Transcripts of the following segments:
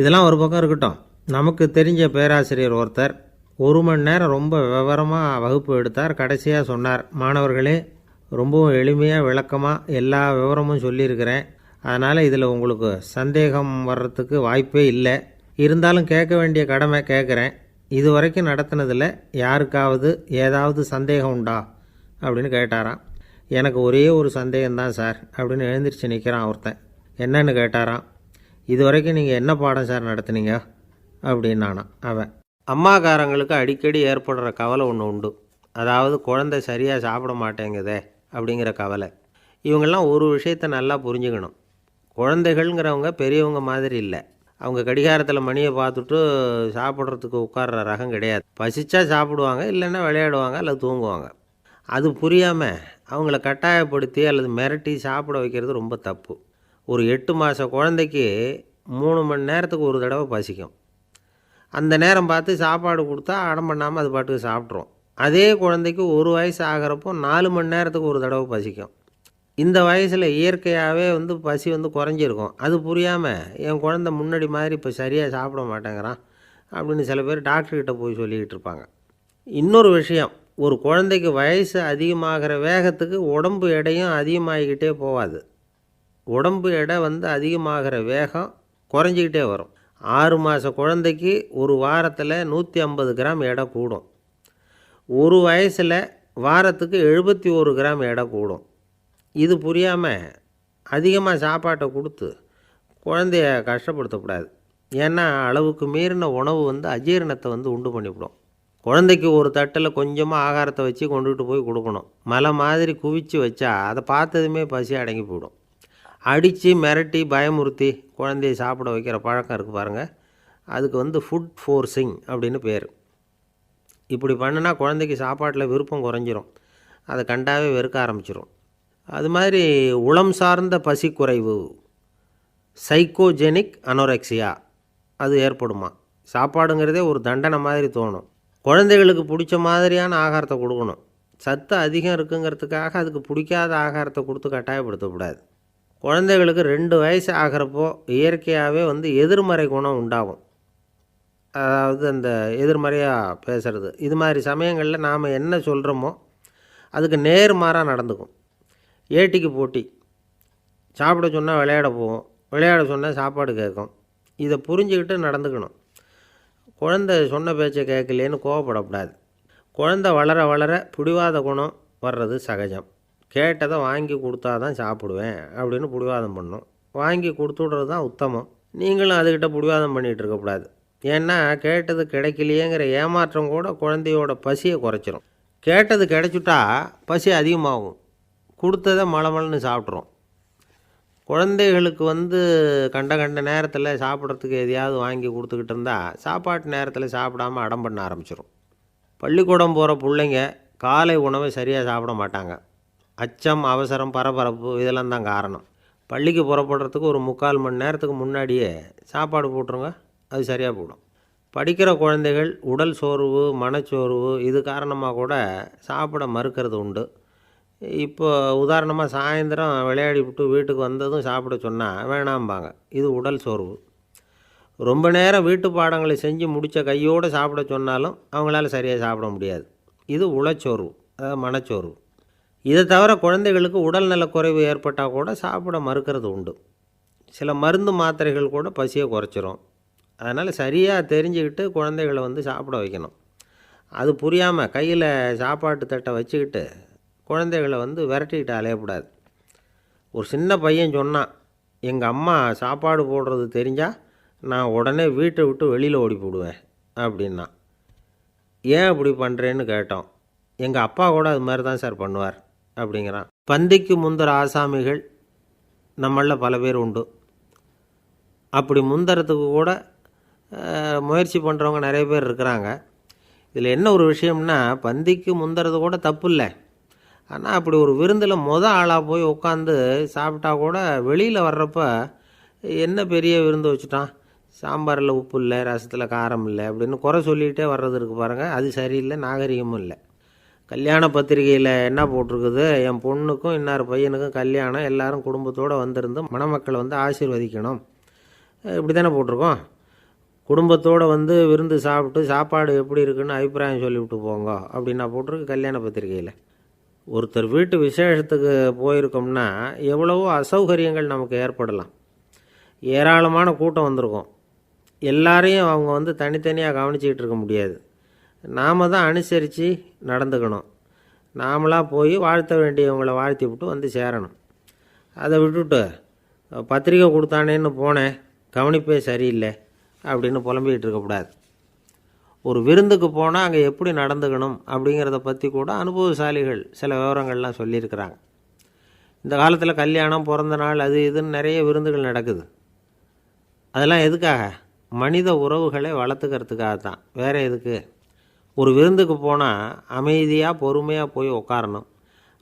இதெல்லாம் ஒரு பக்கம் இருக்கட்டும். நமக்கு தெரிஞ்ச பேராசிரியர் ஒருத்தர் ஒரு மணி நேரம் ரொம்ப விவரமாக வகுப்பு எடுத்தார் கடைசியாக சொன்னார் மாணவர்களே ரொம்பவும் எளிமையாக விளக்கமாக எல்லா விவரமும் சொல்லியிருக்கிறேன். அதனால் இதில் உங்களுக்கு சந்தேகம் வர்றதுக்கு வாய்ப்பே இல்லை. இருந்தாலும் கேட்க வேண்டிய கடமை கேட்குறேன். இது வரைக்கும் நடத்தினதில் யாருக்காவது ஏதாவது சந்தேகம் உண்டா? அப்படின்னு கேட்டாராம். எனக்கு ஒரே ஒரு சந்தேகம்தான் சார் அப்படின்னு எழுந்திரிச்சு நிற்கிறான் ஒருத்தன். என்னன்னு? கேட்டாராம். இது வரைக்கும் நீங்கள் என்ன பாடம் சார் நடத்துனீங்க? அப்படின்னானான் அவன். அம்மாக்காரங்களுக்கு அடிக்கடி ஏற்படுற கவலை ஒன்று உண்டு. அதாவது குழந்தை சரியாக சாப்பிட மாட்டேங்குதே அப்படிங்கிற கவலை. இவங்கெல்லாம் ஒரு விஷயத்தை நல்லா புரிஞ்சுக்கணும். குழந்தைகள்ங்கிறவங்க பெரியவங்க மாதிரி இல்லை. அவங்க கடிகாரத்தில் மணியை பார்த்துட்டு சாப்பிட்றதுக்கு உட்கார்ற ரகம் கிடையாது. பசிச்சா சாப்பிடுவாங்க இல்லைன்னா விளையாடுவாங்க அல்லது தூங்குவாங்க. அது புரியாமல் அவங்கள கட்டாயப்படுத்தி அல்லது மிரட்டி சாப்பிட வைக்கிறது ரொம்ப தப்பு. ஒரு எட்டு மாத குழந்தைக்கு மூணு மணி நேரத்துக்கு ஒரு தடவை பசிக்கும். அந்த நேரம் பார்த்து சாப்பாடு கொடுத்தா அடம் பண்ணாமல் அது பாட்டுக்கு சாப்பிட்ருவோம் அதே குழந்தைக்கு ஒரு வயசு ஆகிறப்போ நாலு மணி நேரத்துக்கு ஒரு தடவை பசிக்கும். இந்த வயசில் இயற்கையாகவே வந்து பசி வந்து குறைஞ்சிருக்கும். அது புரியாமல் என் குழந்த முன்னாடி மாதிரி இப்போ சரியாக சாப்பிட மாட்டேங்கிறான் அப்படின்னு சில பேர் டாக்டர்கிட்ட போய் சொல்லிக்கிட்டு இருப்பாங்க. இன்னொரு விஷயம் ஒரு குழந்தைக்கு வயசு அதிகமாகிற வேகத்துக்கு உடம்பு எடையும் அதிகமாகிக்கிட்டே போகாது. உடம்பு எடை வந்து அதிகமாகிற வேகம் குறைஞ்சிக்கிட்டே வரும். ஆறு மாத குழந்தைக்கு ஒரு வாரத்தில் நூற்றி ஐம்பது கிராம் எடை கூடும். ஒரு வயசில் வாரத்துக்கு எழுபத்தி ஒரு கிராம் எடை கூடும். இது புரியாமல் அதிகமாக சாப்பாட்டை கொடுத்து குழந்தைய கஷ்டப்படுத்தக்கூடாது. ஏன்னா அளவுக்கு மீறின உணவு வந்து அஜீரணத்தை வந்து உண்டு பண்ணிவிடும். குழந்தைக்கு ஒரு தட்டில் கொஞ்சமாக ஆகாரத்தை வச்சு கொண்டுகிட்டு போய் கொடுக்கணும். மலை மாதிரி குவிச்சு வச்சா அதை பார்த்ததுமே பசி அடங்கி போயிடும். அடித்து மிரட்டி பயமுறுத்தி குழந்தைய சாப்பிட வைக்கிற பழக்கம் இருக்குது பாருங்கள் அதுக்கு வந்து ஃபுட் ஃபோர்ஸிங் அப்படின்னு பேர். இப்படி பண்ணுனா குழந்தைக்கு சாப்பாட்டில் விருப்பம் குறைஞ்சிரும். அதை கண்டாவே வெறுக்க ஆரம்பிச்சிரும். அது மாதிரி உளம் சார்ந்த பசி குறைவு சைக்கோஜெனிக் அனோரெக்சியா அது ஏற்படுமா? சாப்பாடுங்கிறதே ஒரு தண்டனை மாதிரி தோணும். குழந்தைகளுக்கு பிடிச்ச மாதிரியான ஆகாரத்தை கொடுக்கணும். சத்து அதிகம் இருக்குங்கிறதுக்காக அதுக்கு பிடிக்காத ஆகாரத்தை கொடுத்து கட்டாயப்படுத்தக்கூடாது. குழந்தைகளுக்கு ரெண்டு வயசு ஆகிறப்போ இயற்கையாகவே வந்து எதிர்மறை குணம் உண்டாகும். அதாவது அந்த எதிர்மறையாக பேசுகிறது இது மாதிரி சமயங்களில் நாம் என்ன சொல்கிறோமோ அதுக்கு நேர்மாறாக நடந்துக்கும். ஏட்டிக்கு போட்டி. சாப்பிட சொன்னால் விளையாட போவோம். விளையாட சொன்னால் சாப்பாடு கேட்கும். இதை புரிஞ்சுக்கிட்டு நடந்துக்கணும். குழந்தை சொன்ன பேச்சை கேட்கலேன்னு கோவப்படக்கூடாது. குழந்தை வளர வளர பிடிவாத குணம் வர்றது சகஜம். கேட்டதை வாங்கி கொடுத்தா தான் சாப்பிடுவேன் அப்படின்னு பிடிவாதம் பண்ணும். வாங்கி கொடுத்துட்றது தான் உத்தமம். நீங்களும் அதுக்கிட்ட பிடிவாதம் பண்ணிகிட்டு இருக்கக்கூடாது ஏன்னா கேட்டது கிடைக்கலையேங்கிற ஏமாற்றம் கூட குழந்தையோட பசியை குறைச்சிரும். கேட்டது கிடைச்சுட்டா பசி அதிகமாகும். கொடுத்ததை மலமலன்னு சாப்பிட்றோம் குழந்தைகளுக்கு வந்து கண்ட கண்ட நேரத்தில் சாப்பிட்றதுக்கு எதையாவது வாங்கி கொடுத்துக்கிட்டு இருந்தால் சாப்பாட்டு நேரத்தில் சாப்பிடாம அடம் பண்ண ஆரம்பிச்சிடும் பள்ளிக்கூடம் போகிற பிள்ளைங்க காலை உணவை சரியாக சாப்பிட மாட்டாங்க. அச்சம் அவசரம் பரபரப்பு இதெல்லாம் தான் காரணம். பள்ளிக்கு புறப்படுறதுக்கு ஒரு முக்கால் மணி நேரத்துக்கு முன்னாடியே சாப்பாடு போட்டுருங்க அது சரியாக போடும் படிக்கிற குழந்தைகள் உடல் சோர்வு மனச்சோர்வு இது காரணமாக கூட சாப்பிட மறுக்கிறது உண்டு. இப்போ உதாரணமாக சாயந்தரம் விளையாடி விட்டு வீட்டுக்கு வந்ததும் சாப்பிட சொன்னால் வேணாம்பாங்க இது உடல் சோர்வு. ரொம்ப நேரம் வீட்டு பாடங்களை செஞ்சு முடித்த கையோடு சாப்பிட சொன்னாலும் அவங்களால சரியாக சாப்பிட முடியாது. இது உளச்சோர்வு அதாவது மனச்சோர்வு. இதை தவிர குழந்தைகளுக்கு உடல் குறைவு ஏற்பட்டால் கூட சாப்பிட மறுக்கிறது உண்டு. சில மருந்து மாத்திரைகள் கூட பசியை குறைச்சிரும். அதனால் சரியாக தெரிஞ்சுக்கிட்டு குழந்தைகளை வந்து சாப்பிட வைக்கணும். அது புரியாமல் கையில் சாப்பாட்டு தட்டை வச்சுக்கிட்டு குழந்தைகளை வந்து விரட்டிக்கிட்டு அலையக்கூடாது. ஒரு சின்ன பையன் சொன்னான் எங்கள் அம்மா சாப்பாடு போடுறது தெரிஞ்சால் நான் உடனே வீட்டை விட்டு வெளியில் ஓடி போடுவேன் அப்படின்னா. ஏன் அப்படி பண்ணுறேன்னு கேட்டோம். எங்கள் அப்பா கூட அது மாதிரி தான் சார் பண்ணுவார். அப்படிங்கிறான். பந்திக்கு முந்தர ஆசாமிகள் நம்மளில் பல பேர் உண்டு. அப்படி முந்தறதுக்கு கூட முயற்சி பண்ணுறவங்க நிறைய பேர் இருக்கிறாங்க. இதில் என்ன ஒரு விஷயம்னா பந்திக்கு முந்துறது கூட தப்பு இல்லை ஆனால் அப்படி ஒரு விருந்தில் மொத ஆளாக போய் உட்காந்து சாப்பிட்டா கூட வெளியில் வர்றப்ப என்ன பெரிய விருந்து வச்சுட்டான்? சாம்பாரில் உப்பு இல்லை ரசத்தில் காரம் இல்லை அப்படின்னு குறை சொல்லிகிட்டே வர்றது இருக்கு பாருங்கள் அது சரியில்லை நாகரிகமும் இல்லை. கல்யாண பத்திரிகையில் என்ன போட்டிருக்குது? என் பொண்ணுக்கும் இன்னார் பையனுக்கும் கல்யாணம். எல்லாரும் குடும்பத்தோடு வந்திருந்து மணமக்களை வந்து ஆசீர்வதிக்கணும். இப்படி தானே போட்டிருக்கோம்? குடும்பத்தோடு வந்து விருந்து சாப்பிட்டு சாப்பாடு எப்படி இருக்குன்னு அபிப்பிராயம் சொல்லிவிட்டு போங்க அப்படின்னா போட்டிருக்கு கல்யாண பத்திரிகையில். ஒருத்தர் வீட்டு விசேஷத்துக்கு போயிருக்கோம்னா எவ்வளவோ அசௌகரியங்கள் நமக்கு ஏற்படலாம். ஏராளமான கூட்டம் வந்திருக்கும். எல்லாரையும் அவங்க வந்து தனித்தனியாக கவனிச்சிக்கிட்டு இருக்க முடியாது. நாம் தான் அனுசரித்து நடந்துக்கணும். நாமளாக போய் வாழ்த்த வேண்டியவங்களை வாழ்த்தி விட்டு வந்து சேரணும். அதை விட்டுட்டு பத்திரிக்கை கொடுத்தானேன்னு போனேன் கவனிப்பே சரியில்லை அப்படின்னு புலம்பிக்கிட்டு இருக்கக்கூடாது ஒரு விருந்துக்கு போனால் அங்கே எப்படி நடந்துக்கணும் அப்படிங்கிறத பற்றி கூட அனுபவசாலிகள் சில விவரங்கள்லாம் சொல்லியிருக்கிறாங்க. இந்த காலத்தில் கல்யாணம் பிறந்த நாள் அது இதுன்னு நிறைய விருந்துகள் நடக்குது. அதெல்லாம் எதுக்காக? மனித உறவுகளை வளர்த்துக்கிறதுக்காக தான் வேறு எதுக்கு? ஒரு விருந்துக்கு போனால் அமைதியாக பொறுமையாக போய் உட்காரணும்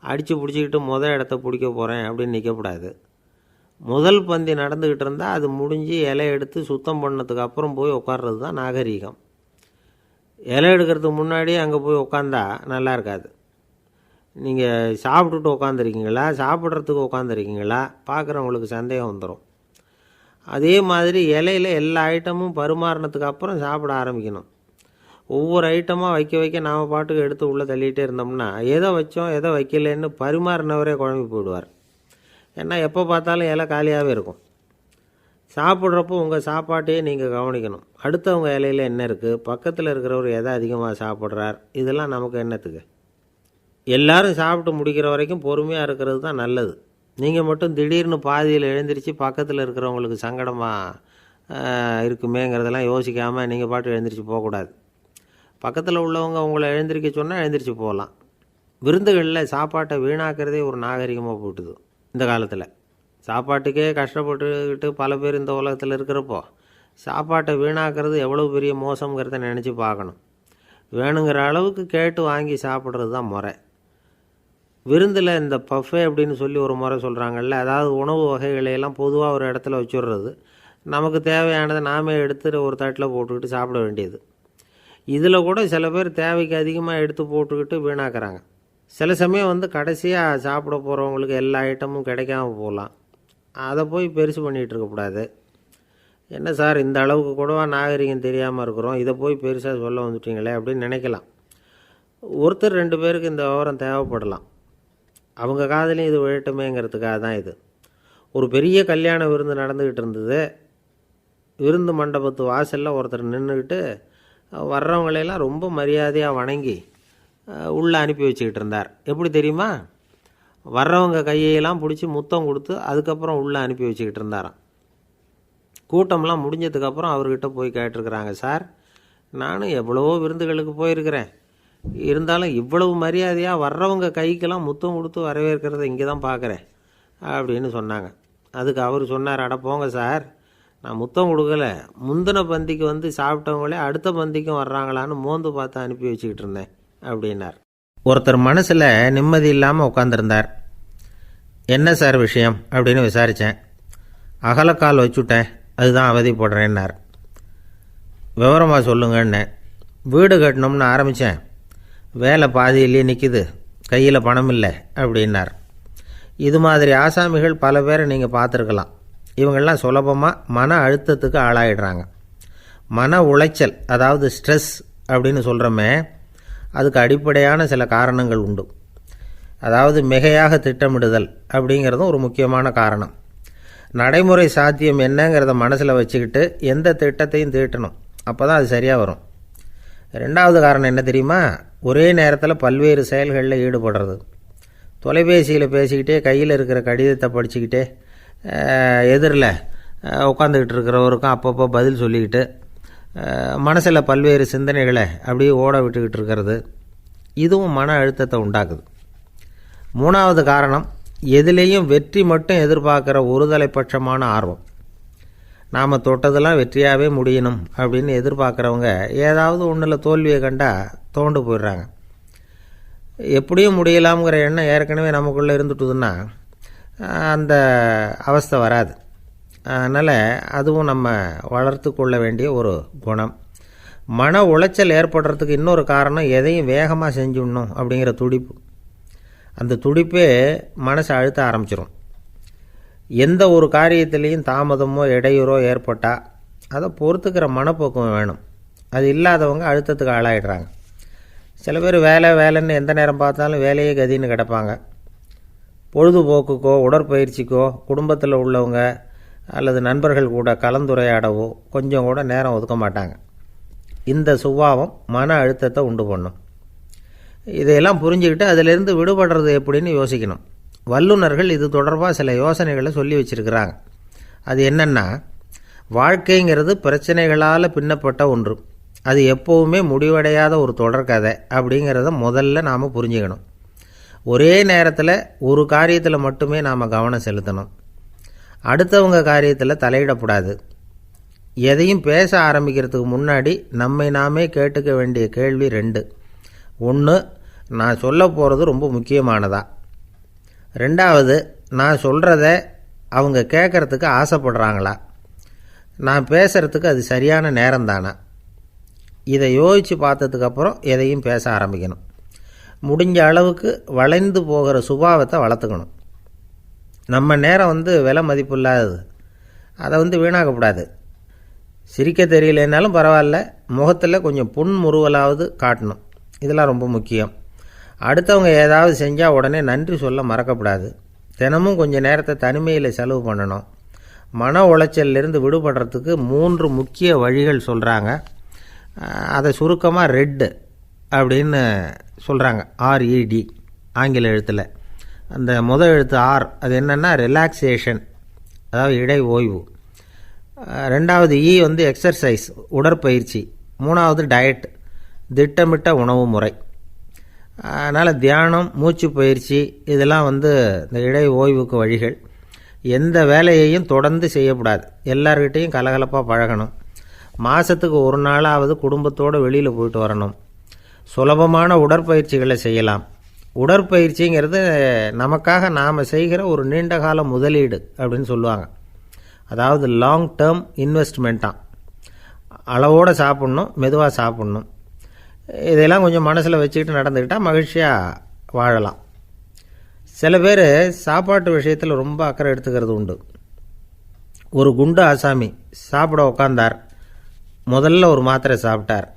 அடித்து பிடிச்சிக்கிட்டு முதல் இடத்த பிடிக்க போகிறேன் அப்படின்னு நிற்கக்கூடாது முதல் பந்தி நடந்துக்கிட்டு இருந்தால் அது முடிஞ்சு இலை எடுத்து சுத்தம் பண்ணதுக்கு அப்புறம் போய் உட்கார்றது தான் நாகரீகம். இலை எடுக்கிறதுக்கு முன்னாடி அங்கே போய் உட்காந்தா நல்லா இருக்காது. நீங்கள் சாப்பிட்டுட்டு உட்காந்துருக்கீங்களா சாப்பிட்றதுக்கு உட்காந்துருக்கீங்களா பார்க்குறவங்களுக்கு சந்தேகம் வந்துடும் அதே மாதிரி இலையில எல்லா ஐட்டமும் பரிமாறினதுக்கு அப்புறம் சாப்பிட ஆரம்பிக்கணும். ஒவ்வொரு ஐட்டமாக வைக்க வைக்க நாம் பாட்டுக்கு எடுத்து உள்ளே தள்ளிகிட்டே இருந்தோம்னா எதை வச்சோம் எதை வைக்கலன்னு பரிமாறினவரே குழம்பி போயிடுவார். ஏன்னா எப்போ பார்த்தாலும் இலை காலியாகவே இருக்கும். சாப்பிட்றப்போ உங்கள் சாப்பாட்டையே நீங்கள் கவனிக்கணும். அடுத்தவங்க இலையில் என்ன இருக்குது பக்கத்தில் இருக்கிறவர் எதை அதிகமாக சாப்பிட்றார் இதெல்லாம் நமக்கு என்னத்துக்கு? எல்லாரும் சாப்பிட்டு முடிக்கிற வரைக்கும் பொறுமையாக இருக்கிறது தான் நல்லது. நீங்கள் மட்டும் திடீர்னு பாதியில் எழுந்திரிச்சு பக்கத்தில் இருக்கிறவங்களுக்கு சங்கடமாக இருக்குமேங்கிறதெல்லாம் யோசிக்காமல் நீங்கள் பாட்டு எழுந்திரிச்சு போகக்கூடாது. பக்கத்தில் உள்ளவங்க உங்களை எழுந்திரிக்க சொன்னால் எழுந்திரிச்சு போகலாம் விருந்துகளில் சாப்பாட்டை வீணாக்கிறதே ஒரு நாகரிகமாக போட்டுது இந்த காலத்தில். சாப்பாட்டுக்கே கஷ்டப்பட்டுக்கிட்டு பல பேர் இந்த உலகத்தில் இருக்கிறப்போ சாப்பாட்டை வீணாக்கிறது எவ்வளோ பெரிய மோசங்கிறத நினச்சி பார்க்கணும். வேணுங்கிற அளவுக்கு கேட்டு வாங்கி சாப்பிட்றது தான் முறை. விருந்தில் இந்த பஃபே அப்படின்னு சொல்லி ஒரு முறை சொல்கிறாங்கல்ல அதாவது உணவு வகைகளையெல்லாம் பொதுவாக ஒரு இடத்துல வச்சுடுறது. நமக்கு தேவையானதை நாமே எடுத்துகிட்டு ஒரு தட்டில் போட்டுக்கிட்டு சாப்பிட வேண்டியது. இதில் கூட சில பேர் தேவைக்கு அதிகமாக எடுத்து போட்டுக்கிட்டு வீணாக்குறாங்க. சில சமயம் வந்து கடைசியாக சாப்பிட போகிறவங்களுக்கு எல்லா ஐட்டமும் கிடைக்காம போகலாம் அதை போய் பெருசு பண்ணிகிட்டு இருக்கக்கூடாது என்ன சார் இந்த அளவுக்கு கூடவா நாகரிகம் தெரியாமல் இருக்கிறோம். இதை போய் பெருசாக சொல்ல வந்துட்டீங்களே அப்படின்னு நினைக்கலாம். ஒருத்தர் ரெண்டு பேருக்கு இந்த விவரம் தேவைப்படலாம். அவங்க காதலையும் இது விழட்டுமேங்கிறதுக்காக தான் இது. ஒரு பெரிய கல்யாண விருந்து நடந்துக்கிட்டு இருந்தது. விருந்து மண்டபத்து வாசலில் ஒருத்தர் நின்றுக்கிட்டு வர்றவங்களையெல்லாம் ரொம்ப மரியாதையாக வணங்கி உள்ளே அனுப்பி வச்சுக்கிட்டு இருந்தார். எப்படி தெரியுமா? வர்றவங்க கையெல்லாம் பிடிச்சி முத்தம் கொடுத்து அதுக்கப்புறம் உள்ளே அனுப்பி வச்சுக்கிட்டு இருந்தாராம். கூட்டம்லாம் முடிஞ்சதுக்கப்புறம் அவர்கிட்ட போய் கேட்டிருக்கிறாங்க சார் நானும் எவ்வளவோ விருந்துகளுக்கு போயிருக்கிறேன். இருந்தாலும் இவ்வளவு மரியாதையாக வர்றவங்க கைக்கெல்லாம் முத்தம் கொடுத்து வரவேற்கிறத இங்கே தான் பார்க்குறேன் அப்படின்னு சொன்னாங்க. அதுக்கு அவர் சொன்னார் அட போங்க சார். நான் முத்தம் கொடுக்கல. முந்தின பந்திக்கு வந்து சாப்பிட்டவங்களே அடுத்த பந்திக்கும் வர்றாங்களான்னு மோந்து பார்த்து அனுப்பி வச்சுக்கிட்டு இருந்தேன் அப்படின்னார். ஒருத்தர் மனசில் நிம்மதி இல்லாமல் உட்காந்துருந்தார் என்ன சார் விஷயம்? அப்படின்னு விசாரித்தேன் அகலக்கால் வச்சுட்டேன். அதுதான் அவதிப்படுறேன்னார். விவரமாக சொல்லுங்கன்னு. வீடு கட்டணும்னு ஆரம்பித்தேன் வேலை பாதியிலேயே நிற்கிது கையில் பணம் இல்லை அப்படின்னார். இது மாதிரி ஆசாமிகள் பல பேரை நீங்கள் பார்த்துருக்கலாம். இவங்கெல்லாம் சுலபமாக மன அழுத்தத்துக்கு ஆளாயிடுறாங்க. மன உளைச்சல் அதாவது ஸ்ட்ரெஸ் அப்படின்னு சொல்கிறோமே அதுக்கு அடிப்படையான சில காரணங்கள் உண்டு. அதாவது மிகையாக திட்டமிடுதல் அப்படிங்கிறதும் ஒரு முக்கியமான காரணம். நடைமுறை சாத்தியம் என்னங்கிறத மனசில் வச்சுக்கிட்டு எந்த திட்டத்தையும் தீட்டணும். அப்போ தான் அது சரியாக வரும். ரெண்டாவது காரணம் என்ன தெரியுமா? ஒரே நேரத்தில் பல்வேறு செயல்களில் ஈடுபடுறது. தொலைபேசியில் பேசிக்கிட்டே கையில் இருக்கிற கடிதத்தை படிச்சுக்கிட்டே எதிரில் உட்காந்துக்கிட்டு இருக்கிறவருக்கும் அப்பப்போ பதில் சொல்லிக்கிட்டு மனசில் பல்வேறு சிந்தனைகளை அப்படியே ஓட விட்டுக்கிட்டு இருக்கிறது இதுவும் மன அழுத்தத்தை உண்டாக்குது. மூணாவது காரணம் எதுலேயும் வெற்றி மட்டும் எதிர்பார்க்குற ஒருதலை பட்சமான ஆர்வம். நாம் தொட்டதெல்லாம் வெற்றியாகவே முடியணும் அப்படின்னு எதிர்பார்க்குறவங்க ஏதாவது ஒன்றில் தோல்வியை கண்டால் தோண்டு போயிடுறாங்க. எப்படியும் முடியலாம்ங்கிற எண்ணம் ஏற்கனவே நமக்குள்ளே இருந்துட்டுதுன்னா அந்த அவஸ்தை வராது. அதனால் அதுவும் நம்ம வளர்த்து கொள்ள வேண்டிய ஒரு குணம். மன உளைச்சல் ஏற்படுறதுக்கு இன்னொரு காரணம் எதையும் வேகமாக செஞ்சுடணும் அப்படிங்கிற துடிப்பு. அந்த துடிப்பே மனசை அழுத்த ஆரம்பிச்சிடும் எந்த ஒரு காரியத்திலையும் தாமதமோ இடையூறோ ஏற்பட்டால் அதை பொறுத்துக்கிற மனப்போக்கம் வேணும். அது இல்லாதவங்க அழுத்தத்துக்கு ஆளாயிடுறாங்க. சில பேர் வேலை வேலைன்னு எந்த நேரம் பார்த்தாலும் வேலையே கதின்னு கிடப்பாங்க. பொழுதுபோக்குக்கோ உடற்பயிற்சிக்கோ குடும்பத்தில் உள்ளவங்க அல்லது நண்பர்கள் கூட கலந்துரையாடவோ கொஞ்சம் கூட நேரம் ஒதுக்க மாட்டாங்க. இந்த சுபாவம் மன அழுத்தத்தை உண்டு பண்ணும். இதையெல்லாம் புரிஞ்சுக்கிட்டு அதிலிருந்து விடுபடுறது எப்படின்னு யோசிக்கணும். வல்லுநர்கள் இது தொடர்பாக சில யோசனைகளை சொல்லி வச்சுருக்கிறாங்க. அது என்னென்னா வாழ்க்கைங்கிறது பிரச்சனைகளால் பின்னப்பட்ட ஒன்று. அது எப்போவுமே முடிவடையாத ஒரு தொடர்கதை அப்படிங்கிறத முதல்ல நாம் புரிஞ்சுக்கணும். ஒரே நேரத்தில் ஒரு காரியத்தில் மட்டுமே நாம் கவனம் செலுத்தணும். அடுத்தவங்க காரியத்தில் தலையிடக்கூடாது எதையும் பேச ஆரம்பிக்கிறதுக்கு முன்னாடி நம்மை நாமே கேட்டுக்க வேண்டிய கேள்வி ரெண்டு. ஒன்று நான் சொல்ல போகிறது ரொம்ப முக்கியமானதா? ரெண்டாவது நான் சொல்கிறத அவங்க கேட்குறதுக்கு ஆசைப்படுறாங்களா? நான் பேசுகிறதுக்கு அது சரியான நேரம் தானா இதை யோசித்து பார்த்ததுக்கப்புறம் எதையும் பேச ஆரம்பிக்கணும். முடிஞ்ச அளவுக்கு வளைந்து போகிற சுபாவத்தை வளர்த்துக்கணும். நம்ம நேரம் வந்து விலை மதிப்பு இல்லாதது. அதை வந்து வீணாக்கக்கூடாது சிரிக்க தெரியலனாலும் பரவாயில்ல. முகத்தில் கொஞ்சம் புன்முறுவலாவது காட்டணும். இதெல்லாம் ரொம்ப முக்கியம். அடுத்தவங்க ஏதாவது செஞ்சால் உடனே நன்றி சொல்ல மறக்கக்கூடாது தினமும் கொஞ்சம் நேரத்தை தனிமையில் செலவு பண்ணணும். மன உளைச்சல்லேருந்து விடுபடுறதுக்கு மூன்று முக்கிய வழிகள் சொல்கிறாங்க அதை சுருக்கமாக ரெட்டு. அப்படின்னு சொல்கிறாங்க ஆர்இடி ஆங்கில எழுத்தில். அந்த முதல் எழுத்து ஆர் அது என்னென்னா ரிலாக்ஸேஷன் அதாவது இடை ஓய்வு ரெண்டாவது இ வந்து எக்ஸர்சைஸ் உடற்பயிற்சி. மூணாவது டயட் திட்டமிட்ட உணவு முறை. அதனால் தியானம் மூச்சு பயிற்சி இதெல்லாம் வந்து இந்த இடை ஓய்வுக்கு வழிகள். எந்த வேலையையும் தொடர்ந்து செய்யக்கூடாது. எல்லார்கிட்டேயும் கலகலப்பாக பழகணும். மாதத்துக்கு ஒரு நாளாவது குடும்பத்தோடு வெளியில் போயிட்டு வரணும். சுலபமான உடற்பயிற்சிகளை செய்யலாம். உடற்பயிற்சிங்கிறது நமக்காக நாம் செய்கிற ஒரு நீண்ட கால முதலீடு அப்படின்னு சொல்லுவாங்க. அதாவது லாங் டேர்ம் இன்வெஸ்ட்மெண்ட்டாக அளவோடு சாப்பிட்ணும் மெதுவாக சாப்பிட்ணும். இதெல்லாம் கொஞ்சம் மனசில் வச்சுக்கிட்டு நடந்துக்கிட்டால் மகிழ்ச்சியாக வாழலாம். சில பேர் சாப்பாட்டு விஷயத்தில் ரொம்ப அக்கறை எடுத்துக்கிறது உண்டு. ஒரு குண்டு ஆசாமி சாப்பிட உக்காந்தார். முதல்ல ஒரு மாத்திரை சாப்பிட்டார்.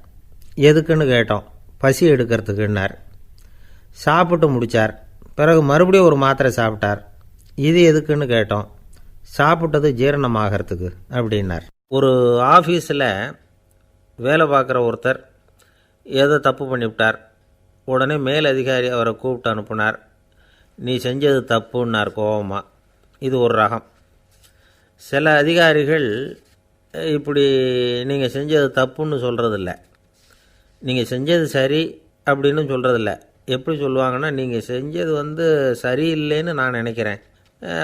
எதுக்குன்னு கேட்டோம். பசி எடுக்கிறதுக்குன்னார் சாப்பிட்டு முடித்தார் பிறகு மறுபடியும் ஒரு மாத்திரை சாப்பிட்டார். இது எதுக்குன்னு கேட்டோம். சாப்பிட்டது ஜீரணமாகறதுக்கு அப்படின்னார். ஒரு ஆஃபீஸில் வேலை பார்க்குற ஒருத்தர் ஏதோ தப்பு பண்ணிவிட்டார். உடனே மேல் அதிகாரி அவரை கூப்பிட்டு அனுப்புனார். நீ செஞ்சது தப்புன்னார் கோபமாக இது ஒரு ரகம். சில அதிகாரிகள் இப்படி நீங்கள் செஞ்சது தப்புன்னு சொல்கிறதில்ல நீங்கள் செஞ்சது சரி அப்படின்னு சொல்கிறதில்ல எப்படி சொல்லுவாங்கன்னா நீங்கள் செஞ்சது வந்து சரியில்லைன்னு நான் நினைக்கிறேன்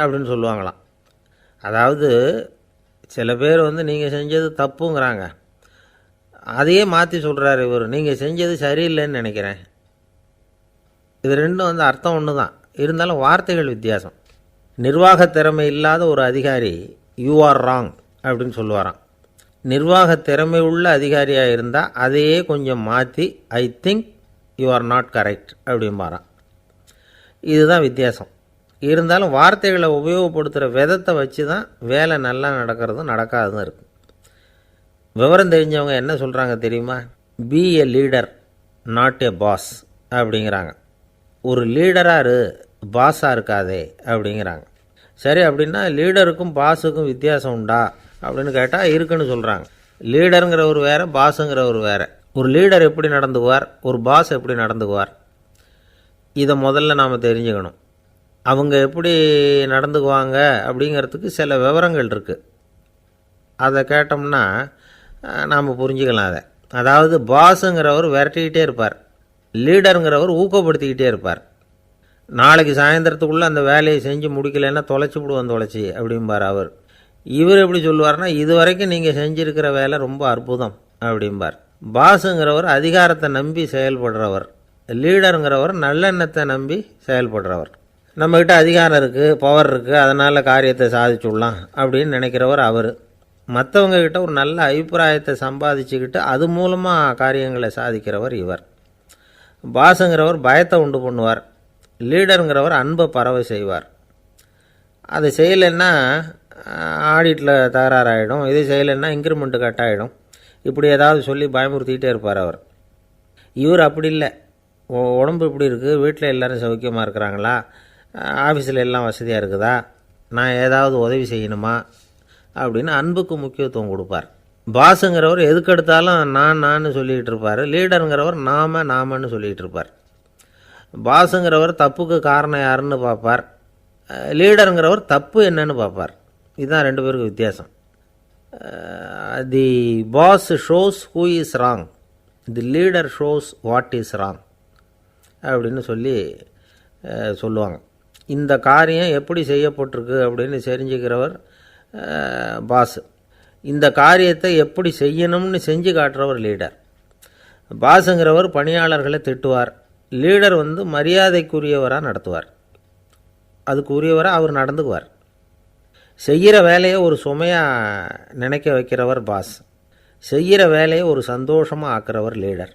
அப்படின்னு சொல்லுவாங்களாம். அதாவது சில பேர் வந்து நீங்கள் செஞ்சது தப்புங்கிறாங்க. அதையே மாற்றி சொல்கிறாரு இவர். நீங்கள் செஞ்சது சரியில்லைன்னு நினைக்கிறேன். இது ரெண்டும் வந்து அர்த்தம் ஒன்று தான் இருந்தாலும் வார்த்தைகள் வித்தியாசம். நிர்வாக திறமை இல்லாத ஒரு அதிகாரி யூ ஆர் ராங் அப்படின்னு சொல்லுவாராம். நிர்வாக திறமை உள்ள அதிகாரியாக இருந்தால் அதையே கொஞ்சம் மாற்றி I think you are not correct அப்படிம்பாராம். இதுதான் வித்தியாசம். இருந்தாலும் வார்த்தைகளை உபயோகப்படுத்துகிற விதத்தை வச்சு தான் வேலை நல்லா நடக்கிறதும் நடக்காததும் இருக்குது விவரம் தெரிஞ்சவங்க என்ன சொல்கிறாங்க தெரியுமா? Be a leader not a boss அப்படிங்கிறாங்க. ஒரு லீடராக இரு பாஸாக இருக்காதே அப்படிங்கிறாங்க. சரி அப்படின்னா லீடருக்கும் பாஸுக்கும் வித்தியாசம் உண்டா? அப்படின்னு கேட்டால் இருக்குன்னு சொல்கிறாங்க லீடருங்கிறவர் வேறு பாஸுங்கிறவர் வேறு. ஒரு லீடர் எப்படி நடந்துக்குவார்? ஒரு பாஸ் எப்படி நடந்துக்குவார்? இதை முதல்ல நாம் தெரிஞ்சுக்கணும். அவங்க எப்படி நடந்துக்குவாங்க அப்படிங்கிறதுக்கு சில விவரங்கள் இருக்குது அதை கேட்டோம்னா நாம் புரிஞ்சுக்கலாம் அதை. அதாவது பாஸுங்கிறவர் விரட்டிக்கிட்டே இருப்பார். லீடருங்கிறவர் ஊக்கப்படுத்திக்கிட்டே இருப்பார். நாளைக்கு சாயந்தரத்துக்குள்ளே அந்த வேலையை செஞ்சு முடிக்கலைன்னா தொலைச்சி விடுவோம் தொலைச்சி அப்படிம்பார் அவர். இவர் எப்படி சொல்லுவார்னா இது வரைக்கும் நீங்கள் செஞ்சுருக்கிற வேலை ரொம்ப அற்புதம் அப்படிம்பார். பாஸுங்கிறவர் அதிகாரத்தை நம்பி செயல்படுறவர். லீடருங்கிறவர் நல்லெண்ணத்தை நம்பி செயல்படுறவர். நம்மக்கிட்ட அதிகாரம் இருக்குது பவர் இருக்குது அதனால் காரியத்தை சாதிச்சுடலாம் அப்படின்னு நினைக்கிறவர் அவர். மற்றவங்கக்கிட்ட ஒரு நல்ல அபிப்பிராயத்தை சம்பாதிச்சுக்கிட்டு அது மூலமாக காரியங்களை சாதிக்கிறவர் இவர். பாஸுங்கிறவர் பயத்தை உண்டு பண்ணுவார். லீடருங்கிறவர் அன்பை பறவை செய்வார். அதை செய்யலைன்னா ஆடிட்டில் தகராறாகிடும் இது செய்யலைன்னா இன்க்ரிமெண்ட்டு கட் ஆகிடும் இப்படி ஏதாவது சொல்லி பயமுறுத்திக்கிட்டே இருப்பார் அவர். இவர் அப்படி இல்லை. உடம்பு இப்படி இருக்குது வீட்டில் எல்லோரும் சௌக்கியமாக இருக்கிறாங்களா? ஆஃபீஸில் எல்லாம் வசதியாக இருக்குதா? நான் ஏதாவது உதவி செய்யணுமா? அப்படின்னு அன்புக்கு முக்கியத்துவம் கொடுப்பார். பாஸுங்கிறவர் எதுக்கெடுத்தாலும் நான் நான் சொல்லிகிட்டு இருப்பார். லீடருங்கிறவர் நாம நாமன்னு சொல்லிகிட்டு இருப்பார். பாஸுங்கிறவர் தப்புக்கு காரணம் யாருன்னு பார்ப்பார். லீடருங்கிறவர் தப்பு என்னன்னு பார்ப்பார். இதுதான் ரெண்டு பேருக்கும் வித்தியாசம். The boss shows who is wrong the leader shows what is wrong அப்படின்னு சொல்லி சொல்லுவாங்க. இந்த காரியம் எப்படி செய்யப்பட்டிருக்கு அப்படின்னு தெரிஞ்சுக்கிறவர் பாஸ் இந்த காரியத்தை எப்படி செய்யணும்னு செஞ்சு காட்டுறவர் லீடர் பாஸுங்கிறவர் பணியாளர்களை திட்டுவார். லீடர் வந்து மரியாதைக்குரியவராக நடத்துவார். அதுக்கு உரியவராக அவர் நடந்துக்குவார். செய்கிற வேலையை ஒரு சுமையாக நினைக்க வைக்கிறவர் பாஸ். செய்கிற வேலையை ஒரு சந்தோஷமாக ஆக்கிறவர் லீடர்.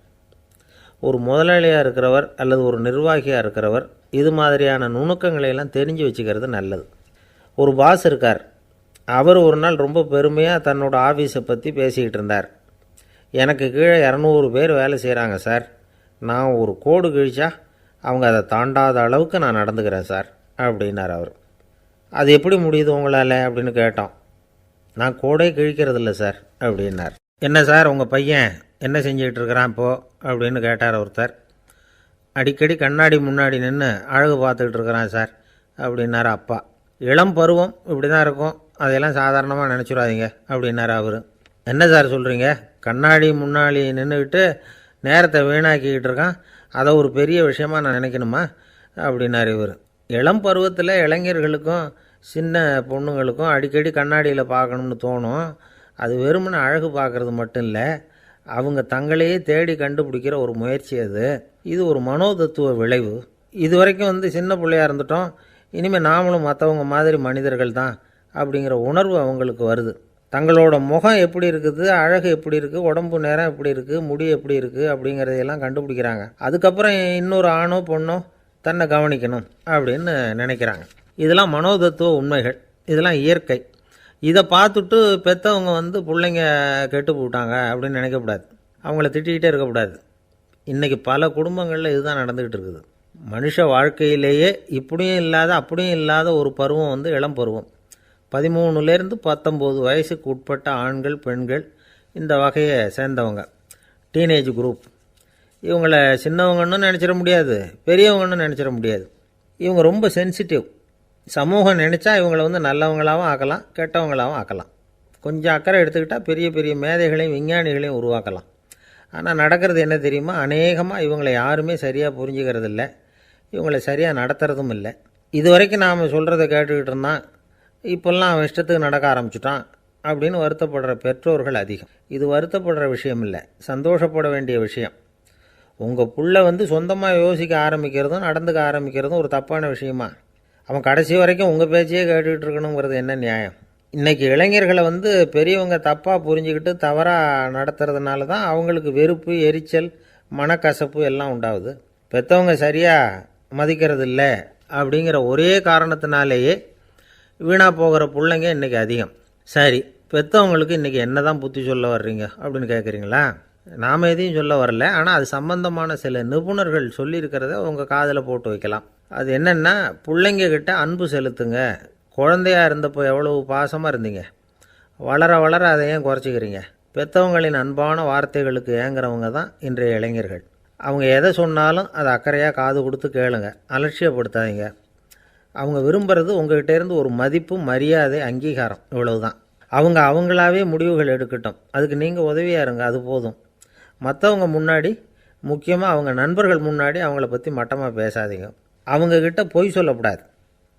ஒரு முதலாளியாக இருக்கிறவர் அல்லது ஒரு நிர்வாகியாக இருக்கிறவர் இது மாதிரியான நுணுக்கங்களை எல்லாம் தெரிஞ்சு வச்சுக்கிறது நல்லது. ஒரு பாஸ் இருக்கார். அவர் ஒரு நாள் ரொம்ப பெருமையாக தன்னோட ஆஃபீஸை பற்றி பேசிக்கிட்டு இருந்தார். எனக்கு கீழே இரநூறு பேர் வேலை செய்கிறாங்க சார். நான் ஒரு கோடு கிழிச்சா அவங்க அதை தாண்டாத அளவுக்கு நான் நடந்துக்கிறேன் சார் அப்படின்னார் அவர். அது எப்படி முடியுது உங்களால் அப்படின்னு கேட்டோம். நான் கோடே கிழிக்கிறதில்ல சார் அப்படின்னார். என்ன சார் உங்கள் பையன் என்ன செஞ்சுக்கிட்டு இருக்கிறான் இப்போது அப்படின்னு கேட்டார் ஒருத்தர். அடிக்கடி கண்ணாடி முன்னாடி நின்று அழகு பார்த்துக்கிட்டு இருக்கிறான் சார் அப்படின்னார் அப்பா. இளம் பருவம் இப்படி தான் இருக்கும். அதையெல்லாம் சாதாரணமாக நினச்சிடாதீங்க அப்படின்னார் அவர். என்ன சார் சொல்கிறீங்க கண்ணாடி முன்னாடி நின்றுக்கிட்டு நேரத்தை வீணாக்கிக்கிட்டு இருக்கான் அதை ஒரு பெரிய விஷயமா நான் நினைக்கணுமா? அப்படின்னார் இவர். இளம் பருவத்தில் இளைஞர்களுக்கும் சின்ன பொண்ணுங்களுக்கும் அடிக்கடி கண்ணாடியில் பார்க்கணும்னு தோணும். அது வெறுமனே அழகு பார்க்குறது மட்டும் இல்லை அவங்க தங்களையே தேடி கண்டுபிடிக்கிற ஒரு முயற்சி அது. இது ஒரு மனோதத்துவ விளைவு. இது வரைக்கும் வந்து சின்ன பிள்ளையா இருந்துட்டோம் இனிமேல் நாமளும் மற்றவங்க மாதிரி மனிதர்கள் தான் அப்படிங்கிற உணர்வு அவங்களுக்கு வருது. தங்களோட முகம் எப்படி இருக்குது அழகு எப்படி இருக்குது உடம்பு நேரம் எப்படி இருக்குது முடி எப்படி இருக்குது அப்படிங்கிறதையெல்லாம் கண்டுபிடிக்கிறாங்க. அதுக்கப்புறம் இன்னொரு ஆணோ பொண்ணோ தன்னை கவனிக்கணும் அப்படின்னு நினைக்கிறாங்க. இதெல்லாம் மனோதத்துவ உண்மைகள். இதெல்லாம் இயற்கை. இதை பார்த்துட்டு பெற்றவங்க வந்து பிள்ளைங்க கெட்டு போட்டாங்க அப்படின்னு நினைக்கக்கூடாது. அவங்கள திட்டிக்கிட்டே இருக்கக்கூடாது. இன்றைக்கி பல குடும்பங்களில் இதுதான் நடந்துக்கிட்டு இருக்குது. மனுஷ வாழ்க்கையிலேயே இப்படியும் இல்லாத அப்படியும் இல்லாத ஒரு பருவம் வந்து இளம் பருவம். பதிமூணுலேருந்து பத்தொம்போது வயசுக்கு உட்பட்ட ஆண்கள் பெண்கள் இந்த வகையை சேர்ந்தவங்க. டீனேஜ் குரூப் இவங்களை சின்னவங்கன்னு நினச்சிட முடியாது பெரியவங்கன்னு நினச்சிட முடியாது. இவங்க ரொம்ப சென்சிட்டிவ் சமூகம் நினச்சா இவங்கள வந்து நல்லவங்களாகவும் ஆக்கலாம் கெட்டவங்களாகவும் ஆக்கலாம். கொஞ்சம் அக்கறை எடுத்துக்கிட்டால் பெரிய பெரிய மேதைகளையும் விஞ்ஞானிகளையும் உருவாக்கலாம். ஆனால் நடக்கிறது என்ன தெரியுமா? அநேகமாக இவங்களை யாருமே சரியாக புரிஞ்சுக்கிறது இல்லை இவங்களை சரியாக நடத்துறதும் இல்லை. இது வரைக்கும் நாம் சொல்கிறத கேட்டுக்கிட்டு இருந்தான் இப்போல்லாம் அவன் இஷ்டத்துக்கு நடக்க ஆரம்பிச்சிட்டான் அப்படின்னு வருத்தப்படுற பெற்றோர்கள் அதிகம். இது வருத்தப்படுற விஷயம் இல்லை சந்தோஷப்பட வேண்டிய விஷயம். உங்கள் புள்ள வந்து சொந்தமாக யோசிக்க ஆரம்பிக்கிறதும் நடந்துக்க ஆரம்பிக்கிறதும் ஒரு தப்பான விஷயமா? அவன் கடைசி வரைக்கும் உங்கள் பேச்சையே கேட்டுக்கிட்டு இருக்கணுங்கிறது என்ன நியாயம்? இன்றைக்கி இளைஞர்களை வந்து பெரியவங்க தப்பாக புரிஞ்சுக்கிட்டு தவறாக நடத்துறதுனால தான் அவங்களுக்கு வெறுப்பு எரிச்சல் மனக்கசப்பு எல்லாம் உண்டாகுது. பெற்றவங்க சரியாக மதிக்கிறது இல்லை அப்படிங்கிற ஒரே காரணத்தினாலேயே வீணாக போகிற பிள்ளைங்க இன்றைக்கி அதிகம். சரி பெற்றவங்களுக்கு இன்றைக்கி என்ன தான் புத்தி சொல்ல வர்றீங்க அப்படின்னு கேட்குறீங்களா நாம் எதையும் சொல்ல வரல. ஆனால் அது சம்பந்தமான சில நிபுணர்கள் சொல்லியிருக்கிறத உங்கள் காதில் போட்டு வைக்கலாம். அது என்னென்னா பிள்ளைங்கக்கிட்ட அன்பு செலுத்துங்க. குழந்தையா இருந்தப்போ எவ்வளவு பாசமாக இருந்தீங்க? வளர வளர அதை ஏன் குறைச்சிக்கிறீங்க? பெற்றவங்களின் அன்பான வார்த்தைகளுக்கு ஏங்குறவங்க தான் இன்றைய இளைஞர்கள். அவங்க எதை சொன்னாலும் அதை அக்கறையாக காது கொடுத்து கேளுங்க. அலட்சியப்படுத்தாதீங்க. அவங்க விரும்புகிறது உங்கள்கிட்டேருந்து ஒரு மதிப்பு மரியாதை அங்கீகாரம் இவ்வளவுதான். அவங்க அவங்களாவே முடிவுகள் எடுக்கட்டும். அதுக்கு நீங்கள் உதவியாக இருங்க. அது போதும். மற்றவங்க முன்னாடி முக்கியமாக அவங்க நண்பர்கள் முன்னாடி அவங்கள பற்றி மட்டமாக பேசாதீங்க. அவங்கக்கிட்ட பொய் சொல்லக்கூடாது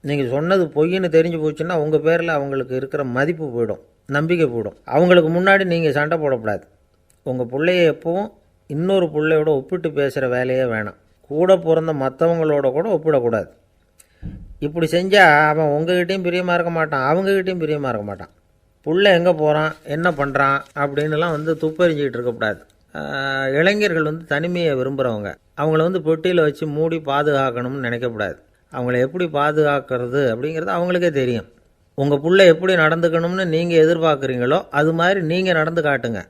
நீங்கள் சொன்னது பொய்ன்னு தெரிஞ்சு போச்சுன்னா உங்கள் பேரில் அவங்களுக்கு இருக்கிற மதிப்பு போயிடும் நம்பிக்கை போயிடும். அவங்களுக்கு முன்னாடி நீங்கள் சண்டை போடக்கூடாது உங்கள் பிள்ளைய எப்பவும் இன்னொரு பிள்ளையோட ஒப்பிட்டு பேசுகிற வேலையே வேணாம். கூட பிறந்த மற்றவங்களோட கூட ஒப்பிடக்கூடாது. இப்படி செஞ்சால் அவன் உங்ககிட்டையும் பிரியமாக இருக்க மாட்டான் அவங்ககிட்டையும் பிரியமாக இருக்க மாட்டான். புள்ள எங்கே போகிறான் என்ன பண்ணுறான் அப்படின்னுலாம் வந்து துப்பறிஞ்சிக்கிட்டு இருக்கக்கூடாது இளைஞர்கள் வந்து தனிமையை விரும்புகிறவங்க அவங்கள வந்து பெட்டியில் வச்சு மூடி பாதுகாக்கணும்னு நினைக்கக்கூடாது. அவங்கள எப்படி பாதுகாக்கிறது அப்படிங்கிறது அவங்களுக்கே தெரியும். உங்கள் பிள்ளை எப்படி நடந்துக்கணும்னு நீங்கள் எதிர்பார்க்குறீங்களோ அது மாதிரி நீங்கள் நடந்து காட்டுங்க.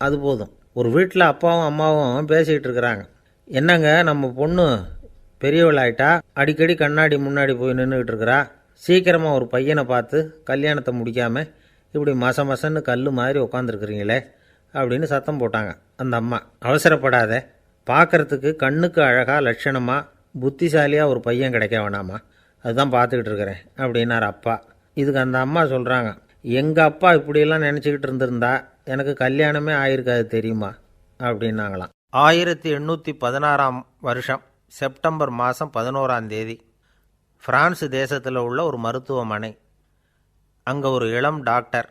அது போதும். ஒரு வீட்டில் அப்பாவும் அம்மாவும் பேசிக்கிட்டு இருக்கிறாங்க. என்னங்க நம்ம பொண்ணு பெரியவளாயிட்டா அடிக்கடி கண்ணாடி முன்னாடி போய் நின்றுக்கிட்டு இருக்கிறா? சீக்கிரமாக ஒரு பையனை பார்த்து கல்யாணத்தை முடிக்காமல் இப்படி மச மசன்னு கல் மாதிரி உட்காந்துருக்குறீங்களே அப்படின்னு சத்தம் போட்டாங்க. அந்த அம்மா அவசரப்படாத. பார்க்குறதுக்கு கண்ணுக்கு அழகாக லட்சணமாக புத்திசாலியாக ஒரு பையன் கிடைக்க வேணாமா? அதுதான் பார்த்துக்கிட்டு இருக்கிறேன் அப்படின்னார் அப்பா. இதுக்கு அந்த அம்மா சொல்கிறாங்க எங்கள் அப்பா இப்படியெல்லாம் நினச்சிக்கிட்டு இருந்திருந்தா எனக்கு கல்யாணமே ஆயிருக்காது தெரியுமா? அப்படின்னாங்களாம். ஆயிரத்தி எண்ணூற்றி பதினாறாம் வருஷம் செப்டம்பர் மாதம் பதினோராம் தேதி ஃப்ரான்ஸ் தேசத்தில் உள்ள ஒரு மருத்துவமனை. அங்கே ஒரு இளம் டாக்டர்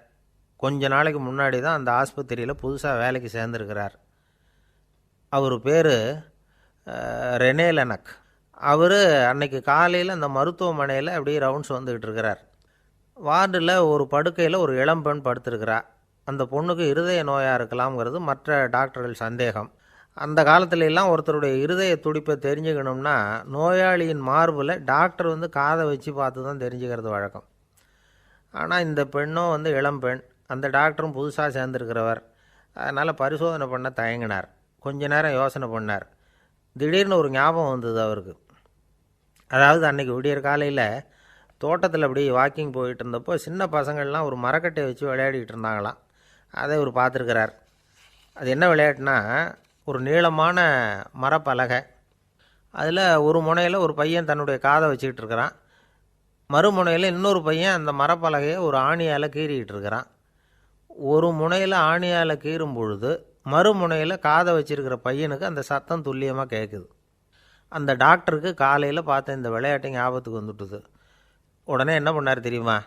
கொஞ்ச நாளைக்கு முன்னாடி தான் அந்த ஆஸ்பத்திரியில் புதுசாக வேலைக்கு சேர்ந்துருக்கிறார். அவர் பேர் ரெனே லெனக். அவர் அன்னைக்கு காலையில் அந்த மருத்துவமனையில் அப்படியே ரவுண்ட்ஸ் வந்துக்கிட்டு இருக்கிறார். வார்டில் ஒரு படுக்கையில் ஒரு இளம்பெண் படுத்திருக்கிறா. அந்த பொண்ணுக்கு இருதய நோயாக இருக்கலாம்ங்கிறது மற்ற டாக்டர்கள் சந்தேகம். அந்த காலத்துல எல்லாம் ஒருத்தருடைய இருதய துடிப்பை தெரிஞ்சுக்கணும்னா நோயாளியின் மார்பில் டாக்டர் வந்து காதை வச்சு பார்த்து தான் தெரிஞ்சுக்கிறது வழக்கம். ஆனால் இந்த பெண்ணும் வந்து இளம்பெண் அந்த டாக்டரும் புதுசாக சேர்ந்துருக்கிறவர். அதனால் பரிசோதனை பண்ண தயங்கினார். கொஞ்ச நேரம் யோசனை பண்ணார். திடீர்னு ஒரு ஞாபகம் வந்தது அவருக்கு. அதாவது அன்றைக்கி விடியற் காலையில் தோட்டத்தில் அப்படி வாக்கிங் போயிட்டு இருந்தப்போ சின்ன பசங்கள்லாம் ஒரு மரக்கட்டையை வச்சு விளையாடிட்டு இருந்தாங்களாம். அதை இவர் பார்த்துருக்கிறார். அது என்ன விளையாட்டுனா ஒரு நீளமான மரப்பலகை. அதில் ஒரு முனையில் ஒரு பையன் தன்னுடைய காதை வச்சுக்கிட்டு இருக்கிறான். மறுமுனையில் இன்னொரு பையன் அந்த மரப்பலகையை ஒரு ஆணியால் கீறிக்கிட்டு இருக்கிறான். ஒரு முனையில் ஆணியால் கீறும் பொழுது மறுமுனையில் காதை வச்சிருக்கிற பையனுக்கு அந்த சத்தம் துல்லியமாக கேட்குது அந்த டாக்டருக்கு காலையில் பார்த்த இந்த விளையாட்டு ஞாபகத்துக்கு வந்துட்டுது. உடனே என்ன பண்ணார் தெரியுமா?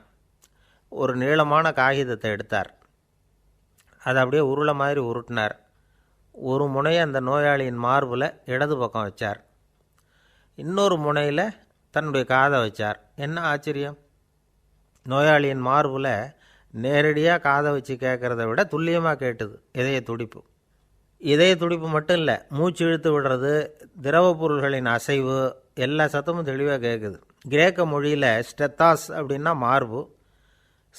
ஒரு நீளமான காகிதத்தை எடுத்தார். அதை அப்படியே உருளை மாதிரி உருட்டினார். ஒரு முனையை அந்த நோயாளியின் மார்பில் இடது பக்கம் வச்சார். இன்னொரு முனையில் தன்னுடைய காதை வச்சார். என்ன ஆச்சரியம்? நோயாளியின் மார்பில் நேரடியாக காதை வச்சு கேட்குறத விட துல்லியமாக கேட்டுது இதய துடிப்பு. இதய துடிப்பு மட்டும் இல்லை மூச்சு இழுத்து விடுறது திரவ பொருள்களின் அசைவு எல்லா சத்தமும் தெளிவாக கேட்குது கிரேக்க மொழியில் ஸ்டெத்தாஸ் அப்படின்னா மார்பு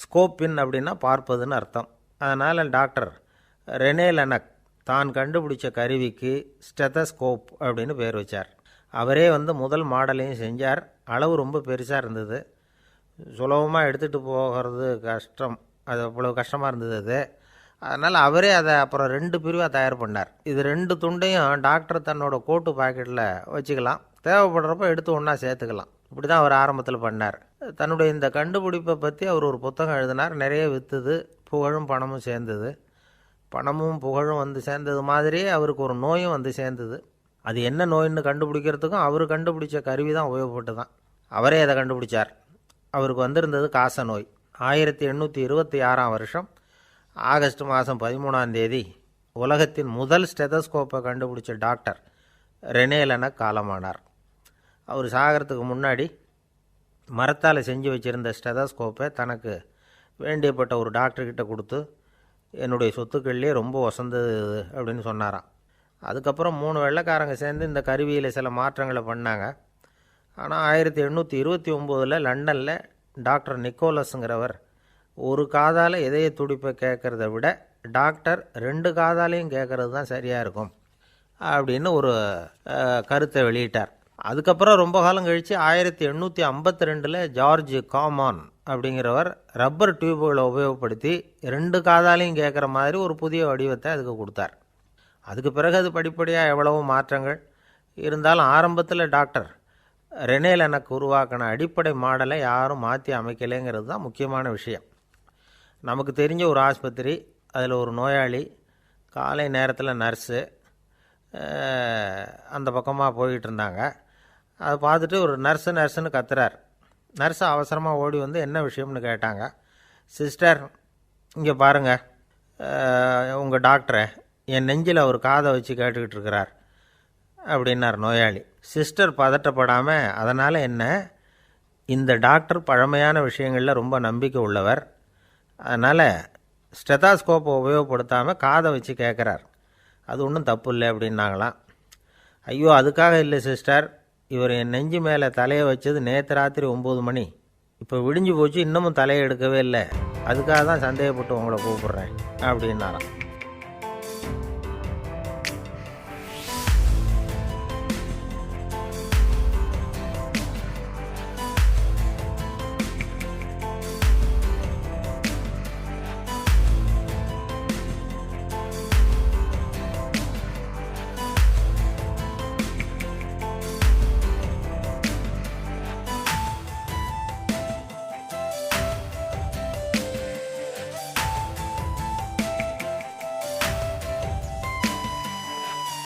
ஸ்கோப்பின் அப்படின்னா பார்ப்பதுன்னு அர்த்தம். அதனால் டாக்டர் ரெனே லெனக் தான் கண்டுபிடிச்ச கருவிக்கு ஸ்டெத்தஸ்கோப் அப்படின்னு பேர் வச்சார். அவரே வந்து முதல் மாடலையும் செஞ்சார். அளவு ரொம்ப பெருசாக இருந்தது. சுலபமாக எடுத்துகிட்டு போகிறது கஷ்டம். அது அவ்வளோ கஷ்டமாக இருந்தது அது. அதனால் அவரே அதை அப்புறம் ரெண்டு பிரிவாக தயார் பண்ணார். இது ரெண்டு துண்டையும் டாக்டர் தன்னோட கோட்டு பாக்கெட்டில் வச்சுக்கலாம். தேவைப்படுறப்ப எடுத்து ஒன்றா சேர்த்துக்கலாம். இப்படி தான் அவர் ஆரம்பத்தில் பண்ணார். தன்னுடைய இந்த கண்டுபிடிப்பை பற்றி அவர் ஒரு புத்தகம் எழுதினார். நிறைய விற்றுது புகழும் பணமும் சேர்ந்தது. பணமும் புகழும் வந்து சேர்ந்தது மாதிரியே அவருக்கு ஒரு நோயும் வந்து சேர்ந்தது. அது என்ன நோயின்னு கண்டுபிடிக்கிறதுக்கும் அவர் கண்டுபிடிச்ச கருவி தான் உபயோகப்பட்டு தான் அவரே அதை கண்டுபிடிச்சார். அவருக்கு வந்திருந்தது காச நோய் ஆயிரத்தி எண்ணூற்றி இருபத்தி ஆறாம் வருஷம் ஆகஸ்ட் மாதம் பதிமூணாம் தேதி உலகத்தின் முதல் ஸ்டெதஸ்கோப்பை கண்டுபிடிச்ச டாக்டர் ரெனேலன காலமானார். அவர் சாகிறதுக்கு முன்னாடி மரத்தால் செஞ்சு வச்சுருந்த ஸ்டெதஸ்கோப்பை தனக்கு வேண்டியப்பட்ட ஒரு டாக்டர்கிட்ட கொடுத்து என்னுடைய சொத்துக்கள்லேயே ரொம்ப வசந்தது அப்படின்னு சொன்னாராம். அதுக்கப்புறம் மூணு வெள்ளைக்காரங்க சேர்ந்து இந்த கருவியில் சில மாற்றங்களை பண்ணாங்க. ஆனால் ஆயிரத்தி எண்ணூற்றி இருபத்தி ஒம்போதில் லண்டனில் டாக்டர் நிக்கோலஸுங்கிறவர் ஒரு காதால் இதய துடிப்பை கேட்குறத விட டாக்டர் ரெண்டு காதாலையும் கேட்குறது தான் சரியாக இருக்கும் அப்படின்னு ஒரு கருத்தை வெளியிட்டார். அதுக்கப்புறம் ரொம்ப காலம் கழித்து ஆயிரத்தி எண்ணூற்றி ஐம்பத்தி ரெண்டில் ஜார்ஜ் காமான் அப்படிங்கிறவர் ரப்பர் டியூப்களை உபயோகப்படுத்தி ரெண்டு காதாலையும் கேட்குற மாதிரி ஒரு புதிய வடிவத்தை அதுக்கு கொடுத்தார். அதுக்கு பிறகு அது படிப்படியாக எவ்வளவோ மாற்றங்கள். இருந்தாலும் ஆரம்பத்தில் டாக்டர் ரெனேல் எனக்கு உருவாக்கின அடிப்படை மாடலை யாரும் மாற்றி அமைக்கலைங்கிறது தான் முக்கியமான விஷயம். நமக்கு தெரிஞ்ச ஒரு ஆஸ்பத்திரி அதில் ஒரு நோயாளி காலை நேரத்தில் நர்ஸு அந்த பக்கமாக போயிட்டு இருந்தாங்க. அதை பார்த்துட்டு ஒரு நர்ஸு நர்ஸுன்னு கத்துறார். நர்ஸு அவசரமாக ஓடி வந்து என்ன விஷயம்னு கேட்டாங்க. சிஸ்டர் இங்கே பாருங்கள் உங்கள் டாக்டரை என் நெஞ்சில் அவர் காதை வச்சு கேட்டுக்கிட்டு இருக்கிறார். அப்படின்னார் நோயாளி. சிஸ்டர் பதட்டப்படாமல் அதனால் என்ன? இந்த டாக்டர் பழமையான விஷயங்களில் ரொம்ப நம்பிக்கை உள்ளவர். அதனால் ஸ்டெதாஸ்கோப்பை உபயோகப்படுத்தாமல் காதை வச்சு கேட்குறார் அது ஒன்றும் தப்பு இல்லை அப்படின்னாங்களாம். ஐயோ அதுக்காக இல்லை சிஸ்டர். இவர் என் நெஞ்சு மேலே தலையை வச்சது நேற்று ராத்திரி ஒம்பது மணி. இப்போ விடிஞ்சு போச்சு இன்னமும் தலையை எடுக்கவே இல்லை. அதுக்காக தான் சந்தேகப்பட்டு உங்களை கூப்பிட்றேன் அப்படின்னாராம்.